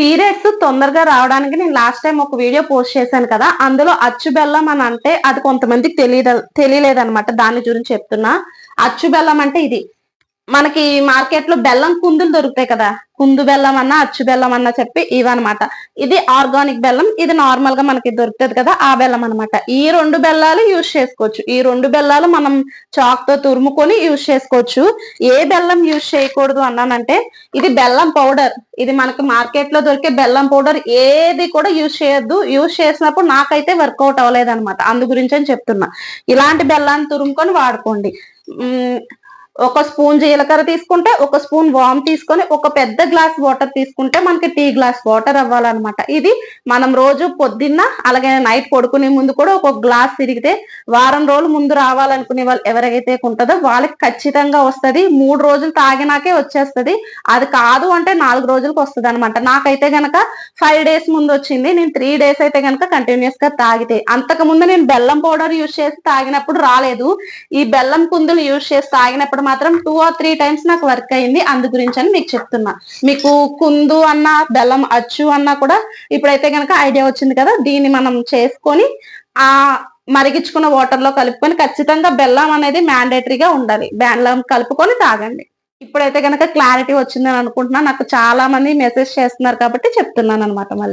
Periods తొందరగా రావడానికి నేను లాస్ట్ టైం ఒక వీడియో పోస్ట్ చేశాను కదా అందులో అచ్చు బెల్లం అని అంటే అది కొంతమందికి తెలియదు తెలియలేదన్నమాట. దాని గురించి చెప్తున్నా. అచ్చు బెల్లం అంటే ఇది. మనకి మార్కెట్లో బెల్లం కుందులు దొరుకుతాయి కదా. కుందు బెల్లం అన్నా అచ్చు బెల్లం అన్నా చెప్పి ఇవన్నమాట. ఇది ఆర్గానిక్ బెల్లం ఇది నార్మల్గా మనకి దొరుకుతుంది కదా ఆ బెల్లం అనమాట ఈ రెండు బెల్లాలు యూజ్ చేసుకోవచ్చు. ఈ రెండు బెల్లాలు మనం చాక్తో తురుముకొని యూజ్ చేసుకోవచ్చు. ఏ బెల్లం యూజ్ చేయకూడదు అన్నానంటే ఇది బెల్లం పౌడర్ ఇది మనకి మార్కెట్లో దొరికే బెల్లం పౌడర్ ఏది కూడా యూజ్ చేయొద్దు. యూజ్ చేసినప్పుడు నాకైతే వర్కౌట్ అవ్వలేదు అనమాట అందు గురించి అని చెప్తున్నా. ఇలాంటి బెల్లాన్ని తురుముకొని వాడుకోండి. ఒక స్పూన్ జీలకర్ర తీసుకుంటే ఒక స్పూన్ వామ్ తీసుకొని ఒక పెద్ద గ్లాస్ వాటర్ తీసుకుంటే మనకి టీ గ్లాస్ వాటర్ అవ్వాలన్నమాట. ఇది మనం రోజు పొద్దున్న అలాగే నైట్ పడుకునే ముందు కూడా ఒక గ్లాస్ తిరిగితే వారం రోజులు ముందు రావాలనుకునే వాళ్ళు ఎవరైతే ఉంటుందో వాళ్ళకి ఖచ్చితంగా వస్తది. మూడు రోజులు తాగినాకే వచ్చేస్తది. అది కాదు అంటే నాలుగు రోజులకు వస్తుంది అనమాట నాకైతే గనక ఫైవ్ డేస్ ముందు వచ్చింది. నేను త్రీ డేస్ అయితే గనక కంటిన్యూస్గా తాగితే. అంతకు ముందు నేను బెల్లం పౌడర్ యూజ్ చేసి తాగినప్పుడు రాలేదు. ఈ బెల్లం కుందులు యూజ్ చేసి తాగినప్పుడు మాత్రం టూ ఆర్ త్రీ టైమ్స్ నాకు వర్క్ అయింది. అందు గురించి అని మీకు చెప్తున్నా. మీకు కుందు అన్న బెల్లం అచ్చు అన్నా కూడా ఇప్పుడైతే కనుక ఐడియా వచ్చింది కదా దీన్ని మనం చేసుకొని ఆ మరిగించుకున్న వాటర్లో కలుపుకొని ఖచ్చితంగా బెల్లం అనేది మ్యాండేటరీగా ఉండాలి. బెల్లం కలుపుకొని తాగండి. ఇప్పుడైతే కనుక క్లారిటీ వచ్చిందని అనుకుంటున్నా. నాకు చాలా మంది మెసేజ్ చేస్తున్నారు కాబట్టి చెప్తున్నాను అనమాట మళ్ళీ.